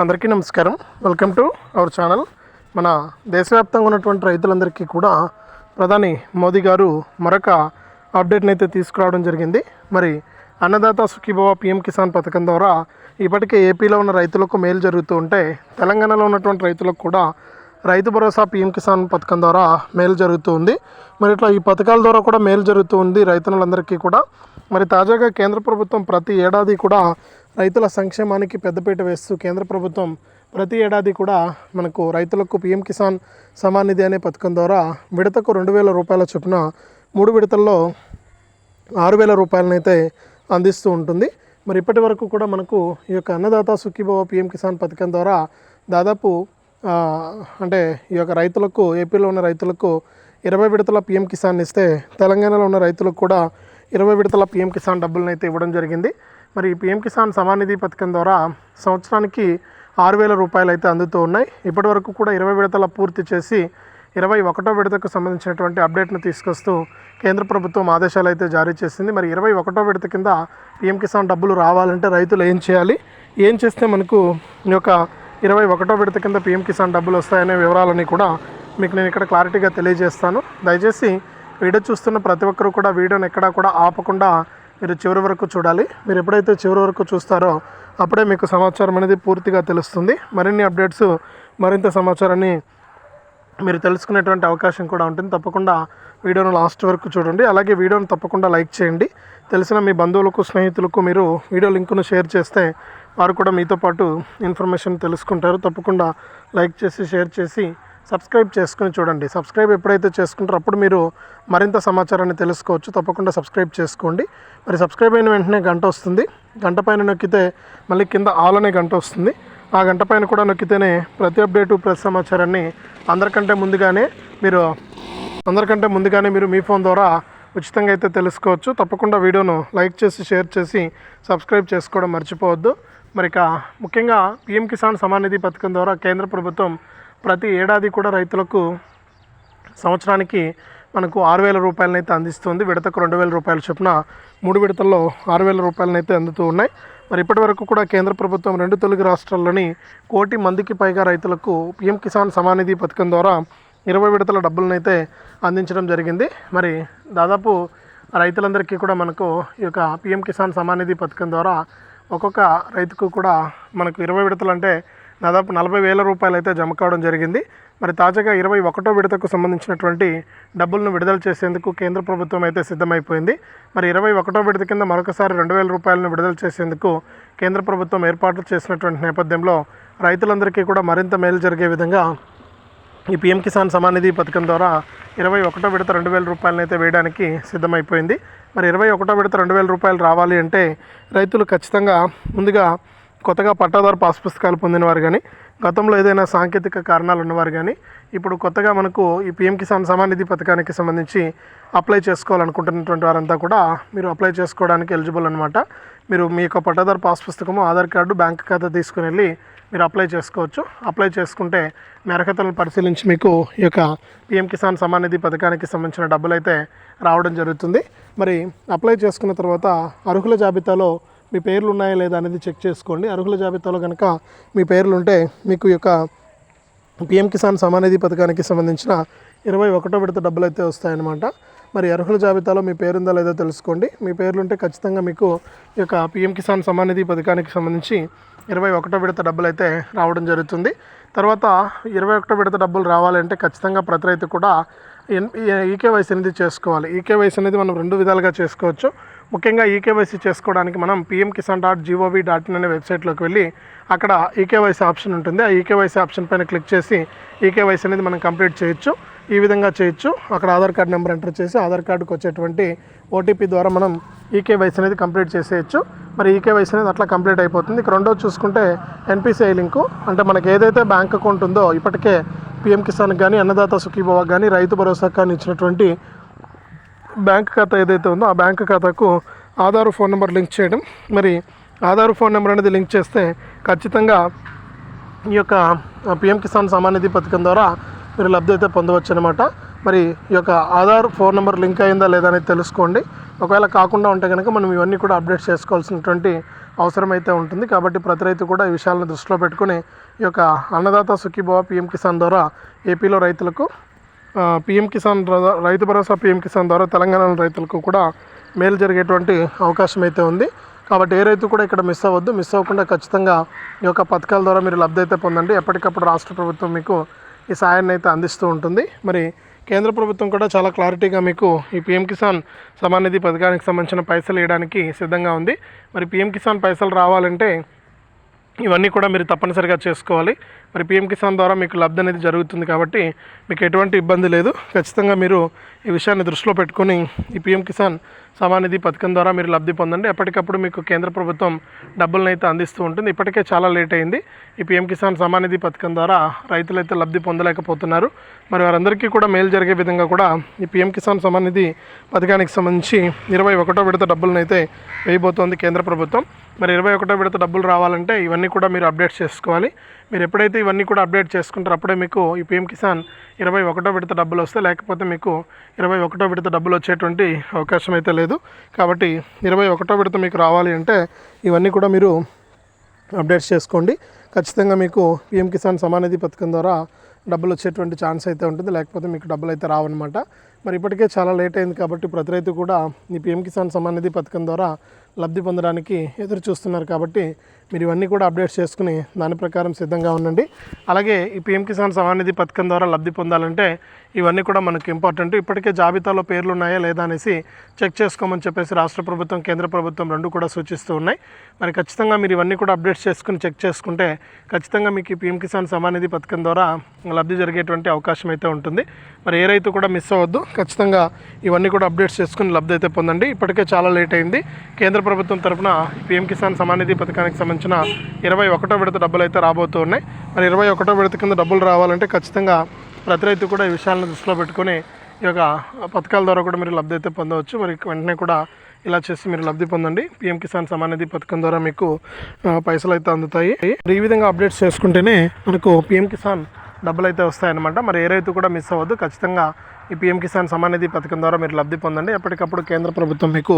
అందరికీ నమస్కారం. Welcome to our channel మన దేశవ్యాప్తంగా ఉన్నటువంటి రైతులందరికీ కూడా ప్రధాని మోదీ గారు మరొక అప్డేట్ని అయితే తీసుకురావడం జరిగింది. మరి అన్నదాత సుఖీభవ పిఎం కిసాన్ పథకం ద్వారా ఇప్పటికే ఏపీలో ఉన్న రైతులకు మేలు జరుగుతూ ఉంటే తెలంగాణలో ఉన్నటువంటి రైతులకు కూడా రైతు భరోసా పిఎం కిసాన్ పథకం ద్వారా మేలు జరుగుతూ ఉంది. మరి ఇట్లా ఈ పథకాల ద్వారా కూడా మేలు జరుగుతూ ఉంది రైతులందరికీ కూడా. మరి తాజాగా కేంద్ర ప్రభుత్వం ప్రతి ఏడాది కూడా రైతుల సంక్షేమానికి పెద్దపీట వేస్తూ కేంద్ర ప్రభుత్వం ప్రతి ఏడాది కూడా మనకు రైతులకు పీఎం కిసాన్ సమాన్ నిధి అనే పథకం ద్వారా విడతకు రెండు వేల రూపాయల చొప్పున మూడు విడతల్లో ఆరు వేల రూపాయలనైతే అందిస్తూ ఉంటుంది. మరి ఇప్పటి వరకు కూడా మనకు ఈ యొక్క అన్నదాత సుఖీభవ పిఎం కిసాన్ పథకం ద్వారా దాదాపు అంటే ఈ యొక్క రైతులకు ఏపీలో ఉన్న రైతులకు ఇరవై విడతల పీఎం కిసాన్ ఇస్తే తెలంగాణలో ఉన్న రైతులకు కూడా ఇరవై విడతల పిఎం కిసాన్ డబ్బులను అయితే ఇవ్వడం జరిగింది. మరి ఈ పిఎం కిసాన్ సమానిధి పథకం ద్వారా సంవత్సరానికి ఆరు వేల రూపాయలు అయితే అందుతూ ఉన్నాయి. ఇప్పటి వరకు కూడా ఇరవై విడతల పూర్తి చేసి ఇరవై ఒకటో విడతకు సంబంధించినటువంటి అప్డేట్ను తీసుకొస్తూ కేంద్ర ప్రభుత్వం ఆదేశాలు అయితే జారీ చేసింది. మరి ఇరవై ఒకటో విడత కింద పిఎం కిసాన్ డబ్బులు రావాలంటే రైతులు ఏం చేయాలి? ఏం చేస్తే మనకు ఈ యొక్క ఇరవై ఒకటో విడత కింద పిఎం కిసాన్ డబ్బులు వస్తాయనే వివరాలని కూడా మీకు నేను ఇక్కడ క్లారిటీగా తెలియజేస్తాను. దయచేసి వీడియో చూస్తున్న ప్రతి ఒక్కరూ కూడా వీడియోని ఎక్కడా కూడా ఆపకుండా మీరు చివరి వరకు చూడాలి. మీరు ఎప్పుడైతే చివరి వరకు చూస్తారో అప్పుడే మీకు సమాచారం అనేది పూర్తిగా తెలుస్తుంది. మరిన్ని అప్డేట్స్ మరింత సమాచారాన్ని మీరు తెలుసుకునేటువంటి అవకాశం కూడా ఉంటుంది. తప్పకుండా వీడియోను లాస్ట్ వరకు చూడండి. అలాగే వీడియోను తప్పకుండా లైక్ చేయండి. తెలిసిన మీ బంధువులకు స్నేహితులకు మీరు వీడియో లింకును షేర్ చేస్తే వారు కూడా మీతో పాటు ఇన్ఫర్మేషన్ తెలుసుకుంటారు. తప్పకుండా లైక్ చేసి షేర్ చేసి సబ్స్క్రైబ్ చేసుకుని చూడండి. సబ్స్క్రైబ్ ఎప్పుడైతే చేసుకుంటారో అప్పుడు మీరు మరింత సమాచారాన్ని తెలుసుకోవచ్చు. తప్పకుండా సబ్స్క్రైబ్ చేసుకోండి. మరి సబ్స్క్రైబ్ అయిన వెంటనే గంట వస్తుంది. గంట పైన నొక్కితే మళ్ళీ కింద ఆల్ అనే గంట వస్తుంది. ఆ గంట పైన కూడా నొక్కితేనే ప్రతి అప్డేటు ప్రతి సమాచారాన్ని అందరికంటే ముందుగానే మీరు అందరికంటే ముందుగానే మీరు మీ ఫోన్ ద్వారా ఉచితంగా అయితే తెలుసుకోవచ్చు. తప్పకుండా వీడియోను లైక్ చేసి షేర్ చేసి సబ్స్క్రైబ్ చేసుకోవడం మర్చిపోవద్దు. మరి ఇక ముఖ్యంగా పిఎం కిసాన్ సమాన్ నిధి పథకం ద్వారా కేంద్ర ప్రభుత్వం ప్రతి ఏడాది కూడా రైతులకు సంవత్సరానికి మనకు ఆరు వేల రూపాయలనైతే అందిస్తుంది. విడతకు రెండు వేల రూపాయల చొప్పున మూడు విడతల్లో ఆరు వేల రూపాయలనైతే అందుతూ ఉన్నాయి. మరి ఇప్పటి వరకు కూడా కేంద్ర ప్రభుత్వం రెండు తెలుగు రాష్ట్రాల్లోని కోటి మందికి పైగా రైతులకు పిఎం కిసాన్ సమానిధి పథకం ద్వారా ఇరవై విడతల డబ్బులనైతే అందించడం జరిగింది. మరి దాదాపు రైతులందరికీ కూడా మనకు ఈ యొక్క పిఎం కిసాన్ సమానిధి పథకం ద్వారా ఒక్కొక్క రైతుకు కూడా మనకు ఇరవై విడతలు అంటే దాదాపు నలభై వేల రూపాయలు అయితే జమ కావడం జరిగింది. మరి తాజాగా ఇరవై ఒకటో విడతకు సంబంధించినటువంటి డబ్బులను విడుదల చేసేందుకు కేంద్ర ప్రభుత్వం అయితే సిద్ధమైపోయింది. మరి ఇరవై ఒకటో విడత కింద మరొకసారి రెండు వేల రూపాయలను విడుదల చేసేందుకు కేంద్ర ప్రభుత్వం ఏర్పాట్లు చేసినటువంటి నేపథ్యంలో రైతులందరికీ కూడా మరింత మేలు జరిగే విధంగా ఈ పిఎం కిసాన్ సమాన్ నిధి పథకం ద్వారా ఇరవై ఒకటో విడత రెండు వేల రూపాయలను అయితే వేయడానికి సిద్ధమైపోయింది. మరి ఇరవై ఒకటో విడత రెండు వేల రూపాయలు రావాలి అంటే రైతులు ఖచ్చితంగా ముందుగా కొత్తగా పట్టాదారు పాస్ పుస్తకాలు పొందినవారు కానీ గతంలో ఏదైనా సాంకేతిక కారణాలు ఉన్నవారు కానీ ఇప్పుడు కొత్తగా మనకు ఈ పిఎం కిసాన్ సమాన్ నిధి పథకానికి సంబంధించి అప్లై చేసుకోవాలనుకుంటున్నటువంటి వారంతా కూడా మీరు అప్లై చేసుకోవడానికి ఎలిజిబుల్ అనమాట మీరు మీ యొక్క పట్టాదారు పాస్ పుస్తకము ఆధార్ కార్డు బ్యాంక్ ఖాతా తీసుకుని వెళ్ళి మీరు అప్లై చేసుకోవచ్చు. అప్లై చేసుకుంటే మీ అర్హతలను పరిశీలించి మీకు ఈ యొక్క పిఎం కిసాన్ సమాన్ నిధి పథకానికి సంబంధించిన డబ్బులు అయితే రావడం జరుగుతుంది. మరి అప్లై చేసుకున్న తర్వాత అర్హుల జాబితాలో మీ పేర్లు ఉన్నాయా లేదా అనేది చెక్ చేసుకోండి. అర్హుల జాబితాలో కనుక మీ పేర్లు ఉంటే మీకు యొక్క పిఎం కిసాన్ సమానిధి పథకానికి సంబంధించిన ఇరవై ఒకటో విడత డబ్బులు అయితే వస్తాయన్నమాట. మరి అర్హుల జాబితాలో మీ పేరుందా లేదో తెలుసుకోండి. మీ పేర్లుంటే ఖచ్చితంగా మీకు ఈ యొక్క పిఎం కిసాన్ సమానిధి పథకానికి సంబంధించి ఇరవై ఒకటో విడత డబ్బులు అయితే రావడం జరుగుతుంది. తర్వాత ఇరవై ఒకటో విడత డబ్బులు రావాలంటే ఖచ్చితంగా ప్రతి రైతు కూడా ఈకేవైసీ అనేది చేసుకోవాలి. ఈకేవైసీ అనేది మనం రెండు విధాలుగా చేసుకోవచ్చు. ముఖ్యంగా ఈకేవైసీ చేసుకోవడానికి మనం PM Kisan dot GOV dot in అనే వెబ్సైట్లోకి వెళ్ళి అక్కడ ఈకేవైసీ ఆప్షన్ ఉంటుంది. ఆ ఈకేవైసీ ఆప్షన్ పైన క్లిక్ చేసి ఈకేవైసీ అనేది మనం కంప్లీట్ చేయొచ్చు. ఈ విధంగా చేయొచ్చు. అక్కడ ఆధార్ కార్డ్ నెంబర్ ఎంటర్ చేసి ఆధార్ కార్డుకు వచ్చేటువంటి ఓటీపీ ద్వారా మనం ఈకేవైసీ అనేది కంప్లీట్ చేసేయచ్చు. మరి ఈకేవైసీ అనేది అట్లా కంప్లీట్ అయిపోతుంది. ఇక రెండో చూసుకుంటే ఎన్పిసిఐ లింకు. అంటే మనకి ఏదైతే బ్యాంక్ అకౌంట్ ఉందో ఇప్పటికే పిఎం కిసాన్ కానీ అన్నదాత సుఖీభవ కానీ రైతు భరోసా కానీ ఇచ్చినటువంటి బ్యాంక్ ఖాతా ఏదైతే ఉందో ఆ బ్యాంక్ ఖాతాకు ఆధార్ ఫోన్ నెంబర్ లింక్ చేయడం. మరి ఆధార్ ఫోన్ నెంబర్ అనేది లింక్ చేస్తే ఖచ్చితంగా ఈ యొక్క పిఎం కిసాన్ సమాన్ నిధి పథకం ద్వారా మీరు లబ్ధి అయితే పొందవచ్చు అనమాట మరి ఈ యొక్క ఆధార్ ఫోన్ నెంబర్ లింక్ అయిందా లేదా అనేది తెలుసుకోండి. ఒకవేళ కాకుండా ఉంటే కనుక మనం ఇవన్నీ కూడా అప్డేట్ చేసుకోవాల్సినటువంటి అవసరం అయితే ఉంటుంది. కాబట్టి ప్రతి రైతు కూడా ఈ విషయాలను దృష్టిలో పెట్టుకుని ఈ యొక్క అన్నదాత సుఖీభవ పిఎం కిసాన్ ద్వారా ఏపీలో రైతులకు పిఎం కిసాన్ రైతు భరోసా పిఎం కిసాన్ ద్వారా తెలంగాణ రైతులకు కూడా మేలు జరిగేటువంటి అవకాశం అయితే ఉంది. కాబట్టి ఏ రైతు కూడా ఇక్కడ మిస్ అవ్వద్దు. మిస్ అవ్వకుండా ఖచ్చితంగా ఈ యొక్క పథకాల ద్వారా మీరు లబ్ధి అయితే పొందండి. ఎప్పటికప్పుడు రాష్ట్ర ప్రభుత్వం మీకు ఈ సాయాన్ని అయితే అందిస్తూ ఉంటుంది. మరి కేంద్ర ప్రభుత్వం కూడా చాలా క్లారిటీగా మీకు ఈ పిఎం కిసాన్ సమాన్ నిధి పథకానికి సంబంధించిన పైసలు వేయడానికి సిద్ధంగా ఉంది. మరి పిఎం కిసాన్ పైసలు రావాలంటే ఇవన్నీ కూడా మీరు తప్పనిసరిగా చేసుకోవాలి. మరి పిఎం కిసాన్ ద్వారా మీకు లబ్ధి అనేది జరుగుతుంది కాబట్టి మీకు ఎటువంటి ఇబ్బంది లేదు. ఖచ్చితంగా మీరు ఈ విషయాన్ని దృష్టిలో పెట్టుకొని ఈ పిఎం కిసాన్ సమానిధి పథకం ద్వారా మీరు లబ్ధి పొందండి. ఎప్పటికప్పుడు మీకు కేంద్ర ప్రభుత్వం డబ్బులను అయితే అందిస్తూ ఉంటుంది. ఇప్పటికే చాలా లేట్ అయింది. ఈ పిఎం కిసాన్ సమానిధి పథకం ద్వారా రైతులైతే లబ్ధి పొందలేకపోతున్నారు. మరి వారందరికీ కూడా మేలు జరిగే విధంగా కూడా ఈ పిఎం కిసాన్ సమానిధి పథకానికి సంబంధించి ఇరవై ఒకటో విడత డబ్బులను అయితే వేయబోతోంది కేంద్ర ప్రభుత్వం. మరి ఇరవై ఒకటో విడత డబ్బులు రావాలంటే ఇవన్నీ కూడా మీరు అప్డేట్ చేసుకోవాలి. మీరు ఎప్పుడైతే ఇవన్నీ కూడా అప్డేట్ చేసుకుంటారో అప్పుడే మీకు ఈ పిఎం కిసాన్ ఇరవై ఒకటో విడత డబ్బులు వస్తే లేకపోతే మీకు ఇరవై ఒకటో విడత డబ్బులు వచ్చేటువంటి అవకాశం అయితే లేదు. లేదు. కాబట్టి ఇరవై ఒకటో విడత మీకు రావాలి అంటే ఇవన్నీ కూడా మీరు అప్డేట్స్ చేసుకోండి. ఖచ్చితంగా మీకు పిఎం కిసాన్ సమానిధి పథకం ద్వారా డబ్బులు వచ్చేటువంటి ఛాన్స్ అయితే ఉంటుంది. లేకపోతే మీకు డబ్బులు అయితే రావన్నమాట. మరి ఇప్పటికే చాలా లేట్ అయింది కాబట్టి ప్రతి రైతు కూడా ఈ పిఎం కిసాన్ సమానిధి పథకం ద్వారా లబ్ధి పొందడానికి ఎదురు చూస్తున్నారు కాబట్టి మీరు ఇవన్నీ కూడా అప్డేట్స్ చేసుకుని దాని ప్రకారం సిద్ధంగా ఉండండి. అలాగే ఈ పిఎం కిసాన్ సమానిధి పథకం ద్వారా లబ్ధి పొందాలంటే ఇవన్నీ కూడా మనకు ఇంపార్టెంట్ ఇప్పటికే జాబితాలో పేర్లు ఉన్నాయా లేదా అనేసి చెక్ చేసుకోమని చెప్పేసి రాష్ట్ర ప్రభుత్వం కేంద్ర ప్రభుత్వం రెండు కూడా సూచిస్తూ ఉన్నాయి. మరి ఖచ్చితంగా మీరు ఇవన్నీ కూడా అప్డేట్స్ చేసుకుని చెక్ చేసుకుంటే ఖచ్చితంగా మీకు పీఎం పిఎం కిసాన్ సమానిధి పథకం ద్వారా లబ్ధి జరిగేటువంటి అవకాశం అయితే ఉంటుంది. మరి ఏ రైతు కూడా మిస్ అవ్వద్దు. ఖచ్చితంగా ఇవన్నీ కూడా అప్డేట్స్ చేసుకుని లబ్ధి అయితే పొందండి. ఇప్పటికే చాలా లేట్ అయింది. కేంద్ర ప్రభుత్వం తరపున పిఎం కిసాన్ సమానిధి పథకానికి సంబంధించిన ఇరవై ఒకటో విడత డబ్బులు అయితే రాబోతూ ఉన్నాయి. మరి ఇరవై ఒకటో విడత కింద డబ్బులు రావాలంటే ఖచ్చితంగా ప్రతి రైతు కూడా ఈ విషయాలను దృష్టిలో పెట్టుకొని ఈ యొక్క పథకాల ద్వారా కూడా మీరు లబ్ధి అయితే పొందవచ్చు. మరి వెంటనే కూడా ఇలా చేసి మీరు లబ్ధి పొందండి. పిఎం కిసాన్ సమానిధి పథకం ద్వారా మీకు పైసలు అయితే అందుతాయి. మరి ఈ విధంగా అప్డేట్స్ చేసుకుంటేనే మనకు పిఎం కిసాన్ డబ్బులు అయితే వస్తాయన్నమాట. మరి ఏ రైతు కూడా మిస్ అవ్వద్దు. ఖచ్చితంగా ఈ పిఎం కిసాన్ సమానిధి పథకం ద్వారా మీరు లబ్ధి పొందండి. ఎప్పటికప్పుడు కేంద్ర ప్రభుత్వం మీకు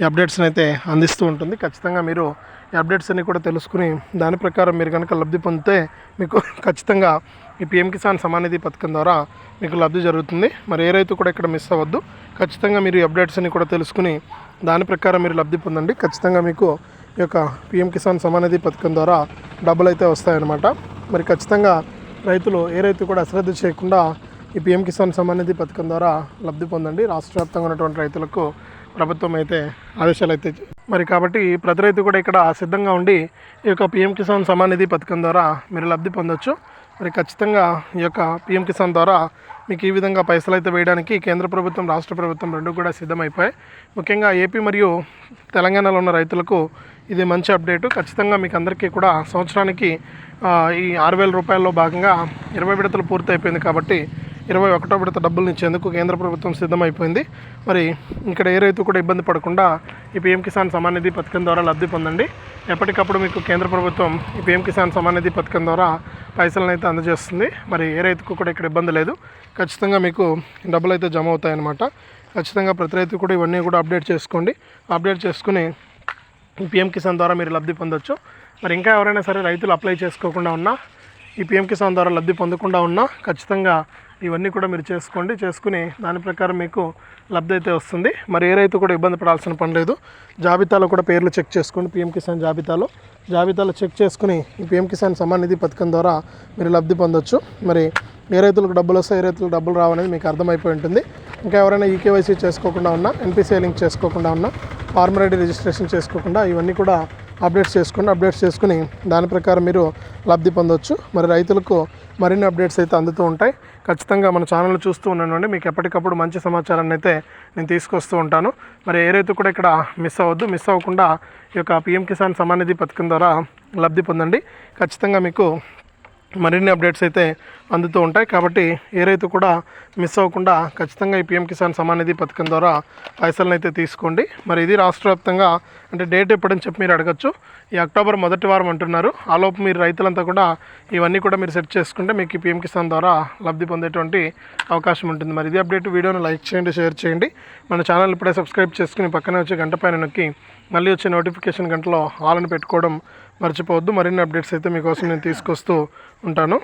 ఈ అప్డేట్స్ని అయితే అందిస్తూ ఉంటుంది. ఖచ్చితంగా మీరు ఈ అప్డేట్స్ అన్ని కూడా తెలుసుకుని దాని ప్రకారం మీరు కనుక లబ్ధి పొందితే మీకు ఖచ్చితంగా ఈ పిఎం కిసాన్ సమానిధి పథకం ద్వారా మీకు లబ్ధి జరుగుతుంది. మరి ఏ రైతు కూడా ఇక్కడ మిస్ అవ్వద్దు. ఖచ్చితంగా మీరు ఈ అప్డేట్స్ అన్ని కూడా తెలుసుకుని దాని ప్రకారం మీరు లబ్ధి పొందండి. ఖచ్చితంగా మీకు ఈ యొక్క పిఎం కిసాన్ సమానిధి పథకం ద్వారా డబ్బులు అయితే వస్తాయన్నమాట. మరి ఖచ్చితంగా రైతులు ఏ రైతు కూడా అశ్రద్ధ చేయకుండా ఈ పిఎం కిసాన్ సంబంధించి పథకం ద్వారా లబ్ధి పొందండి. రాష్ట్ర వ్యాప్తంగా ఉన్నటువంటి రైతులకు ప్రభుత్వం అయితే ఆదేశాలు అయితే మరి కాబట్టి ప్రతి రైతు కూడా ఇక్కడ సిద్ధంగా ఉండి ఈ యొక్క పిఎం కిసాన్ సమానిధి పథకం ద్వారా మీరు లబ్ధి పొందొచ్చు. మరి ఖచ్చితంగా ఈ యొక్క పిఎం కిసాన్ ద్వారా మీకు ఈ విధంగా పైసలు అయితే వేయడానికి కేంద్ర ప్రభుత్వం రాష్ట్ర ప్రభుత్వం రెండు కూడా సిద్ధమైపోయాయి. ముఖ్యంగా ఏపీ మరియు తెలంగాణలో ఉన్న రైతులకు ఇది మంచి అప్డేటు. ఖచ్చితంగా మీకు అందరికీ కూడా సంవత్సరానికి ఈ ఆరు వేల రూపాయల్లో భాగంగా ఇరవై విడతలు పూర్తి అయిపోయింది కాబట్టి ఇరవై ఒకటో విడత డబ్బులు ఇచ్చేందుకు కేంద్ర ప్రభుత్వం సిద్ధమైపోయింది. మరి ఇక్కడ ఏ రైతు కూడా ఇబ్బంది పడకుండా ఈ పిఎం కిసాన్ సమాన్ నిధి పథకం ద్వారా లబ్ధి పొందండి. ఎప్పటికప్పుడు మీకు కేంద్ర ప్రభుత్వం ఈ పిఎం కిసాన్ సమాన్ నిధి పథకం ద్వారా పైసలను అయితే అందజేస్తుంది. మరి ఏ రైతుకు కూడా ఇక్కడ ఇబ్బంది లేదు. ఖచ్చితంగా మీకు డబ్బులు అయితే జమ అవుతాయన్నమాట. ఖచ్చితంగా ప్రతి రైతు కూడా ఇవన్నీ కూడా అప్డేట్ చేసుకోండి. అప్డేట్ చేసుకుని ఈ పిఎం కిసాన్ ద్వారా మీరు లబ్ధి పొందొచ్చు. మరి ఇంకా ఎవరైనా సరే రైతులు అప్లై చేసుకోకుండా ఉన్నా ఈ పిఎం కిసాన్ ద్వారా లబ్ధి పొందకుండా ఉన్నా ఖచ్చితంగా ఇవన్నీ కూడా మీరు చేసుకోండి. చేసుకుని దాని ప్రకారం మీకు లబ్ధి అయితే వస్తుంది. మరి ఏ రైతు కూడా ఇబ్బంది పడాల్సిన పని లేదు. జాబితాలో కూడా పేర్లు చెక్ చేసుకోండి పిఎం కిసాన్ జాబితాలో. జాబితాలో చెక్ చేసుకుని ఈ పిఎం కిసాన్ సమాన్ నిధి పథకం ద్వారా మీరు లబ్ధి పొందొచ్చు. మరి ఏ రైతులకు డబ్బులు వస్తాయి ఏ రైతులకు డబ్బులు రావనేది మీకు అర్థమైపోయి ఉంటుంది. ఇంకా ఎవరైనా ఈకేవైసీ చేసుకోకుండా ఉన్నా ఎన్పిసిఐ లింక్ చేసుకోకుండా ఉన్నా ఫార్మర్ ఐడి రిజిస్ట్రేషన్ చేసుకోకుండా ఇవన్నీ కూడా అప్డేట్స్ చేసుకోండి అప్డేట్స్ చేసుకుని దాని ప్రకారం మీరు లబ్ధి పొందవచ్చు మరి రైతులకు మరిన్ని అప్డేట్స్ అయితే అందుతూ ఉంటాయి. ఖచ్చితంగా మన ఛానల్ చూస్తూ ఉండండి. మీకు ఎప్పటికప్పుడు మంచి సమాచారాన్ని అయితే నేను తీసుకొస్తూ ఉంటాను. మరి ఏ రైతు కూడా ఇక్కడ మిస్ అవ్వద్దు. మిస్ అవ్వకుండా ఈ యొక్క పిఎం కిసాన్ సమానిధి పథకం ద్వారా లబ్ధి పొందండి. ఖచ్చితంగా మీకు మరిన్ని అప్డేట్స్ అయితే అందుతూ ఉంటాయి. కాబట్టి ఏ రైతు కూడా మిస్ అవ్వకుండా ఖచ్చితంగా ఈ పిఎం కిసాన్ సమాన్ నిధి పథకం ద్వారా పైసలను అయితే తీసుకోండి. మరి ఇది రాష్ట్ర వ్యాప్తంగా అంటే డేట్ ఎప్పుడని చెప్పి మీరు అడగచ్చు. ఈ అక్టోబర్ మొదటి వారం అంటున్నారు. ఆలోపు మీరు రైతులంతా కూడా ఇవన్నీ కూడా మీరు సెట్ చేసుకుంటే మీకు ఈ పిఎం కిసాన్ ద్వారా లబ్ధి పొందేటువంటి అవకాశం ఉంటుంది. మరి ఇది అప్డేట్ వీడియోను లైక్ చేయండి షేర్ చేయండి. మన ఛానల్ ఇప్పుడే సబ్స్క్రైబ్ చేసుకుని పక్కనే వచ్చే గంట పైన నొక్కి మళ్ళీ వచ్చే నోటిఫికేషన్ గంటలో ఆలను పెట్టుకోవడం మర్చిపోవద్దు. మరిన్ని అప్డేట్స్ అయితే మీకోసం నేను తీసుకొస్తూ ఉంటాను.